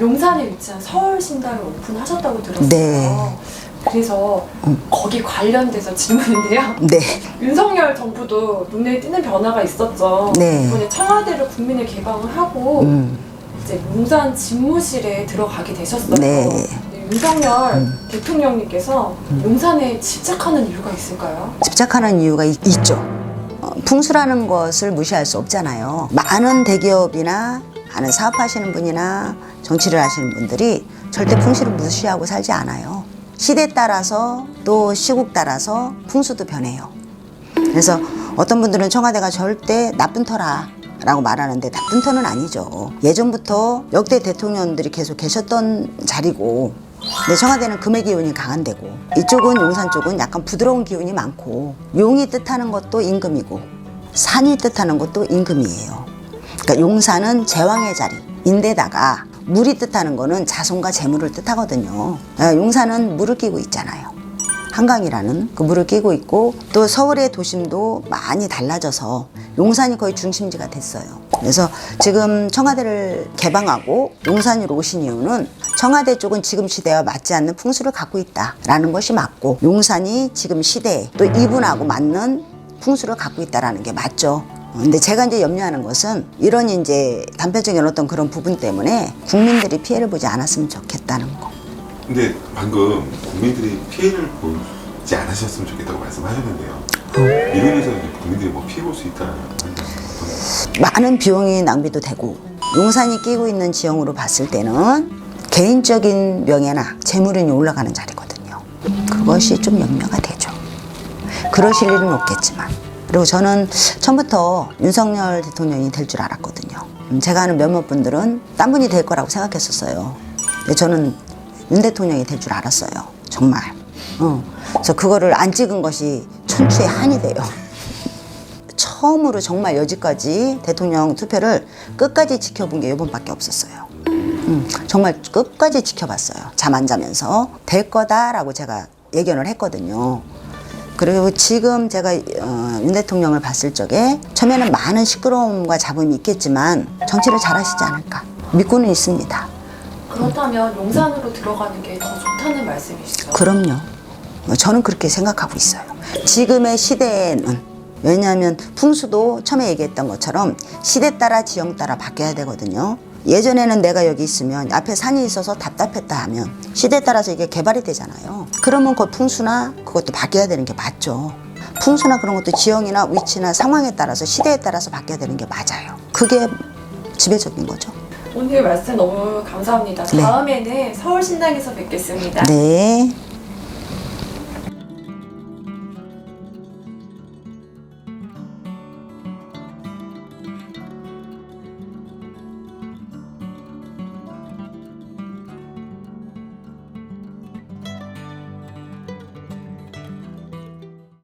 용산에 위치한 서울 신당을 오픈하셨다고 들었어요. 네. 그래서 거기 관련돼서 질문인데요. 네. 윤석열 정부도 눈에 띄는 변화가 있었죠. 네. 이번에 청와대를 국민에 개방을 하고 음. 이제 용산 집무실에 들어가게 되셨어요. 네. 근데 윤석열 대통령님께서 용산에 집착하는 이유가 있을까요? 집착하는 이유가 있, 죠 어, 풍수라는 것을 무시할 수 없잖아요. 많은 대기업이나 하는 사업하시는 분이나 정치를 하시는 분들이 절대 풍수를 무시하고 살지 않아요. 시대 따라서 또 시국 따라서 풍수도 변해요. 그래서 어떤 분들은 청와대가 절대 나쁜 터라 라고 말하는데 나쁜 터는 아니죠. 예전부터 역대 대통령들이 계속 계셨던 자리고 근데 청와대는 금의 기운이 강한 데고 이쪽은 용산 쪽은 약간 부드러운 기운이 많고 용이 뜻하는 것도 임금이고 산이 뜻하는 것도 임금이에요. 그러니까 용산은 제왕의 자리인데다가 물이 뜻하는 거는 자손과 재물을 뜻하거든요. 아, 용산은 물을 끼고 있잖아요. 한강이라는 그 물을 끼고 있고 또 서울의 도심도 많이 달라져서 용산이 거의 중심지가 됐어요. 그래서 지금 청와대를 개방하고 용산으로 오신 이유는 청와대 쪽은 지금 시대와 맞지 않는 풍수를 갖고 있다라는 것이 맞고 용산이 지금 시대에 또 이분하고 맞는 풍수를 갖고 있다라는 게 맞죠. 근데 제가 이제 염려하는 것은 이런 이제 단편적인 어떤 그런 부분 때문에 국민들이 피해를 보지 않았으면 좋겠다는 거. 근데 방금 국민들이 피해를 보지 않으셨으면 좋겠다고 말씀하셨는데요. 이로 인해서 이제 국민들이 뭐 피해 볼 수 있다는 많은 비용이 낭비도 되고 용산이 끼고 있는 지형으로 봤을 때는 개인적인 명예나 재물운이 올라가는 자리거든요. 그것이 좀 염려가 되죠. 그러실 일은 없겠지만 그리고 저는 처음부터 윤석열 대통령이 될 줄 알았거든요. 음, 제가 아는 몇몇 분들은 딴 분이 될 거라고 생각했었어요. 근데 저는 윤 대통령이 될 줄 알았어요. 정말. 어. 그래서 그거를 안 찍은 것이 천추의 한이 돼요. 처음으로 정말 여지까지 대통령 투표를 끝까지 지켜본 게 이번밖에 없었어요. 음, 정말 끝까지 지켜봤어요. 잠 안 자면서 될 거다라고 제가 예견을 했거든요. 그리고 지금 제가 어, 윤 대통령을 봤을 적에 처음에는 많은 시끄러움과 잡음이 있겠지만 정치를 잘하시지 않을까 믿고는 있습니다. 그렇다면 용산으로 들어가는 게 더 좋다는 말씀이시죠? 그럼요. 저는 그렇게 생각하고 있어요. 지금의 시대에는 왜냐하면 풍수도 처음에 얘기했던 것처럼 시대 따라 지형 따라 바뀌어야 되거든요. 예전에는 내가 여기 있으면 앞에 산이 있어서 답답했다 하면 시대에 따라서 이게 개발이 되잖아요. 그러면 그 풍수나 그것도 바뀌어야 되는 게 맞죠. 풍수나 그런 것도 지형이나 위치나 상황에 따라서 시대에 따라서 바뀌어야 되는 게 맞아요. 그게 지배적인 거죠. 오늘 말씀 너무 감사합니다. 네. 다음에는 서울신당에서 뵙겠습니다. 네.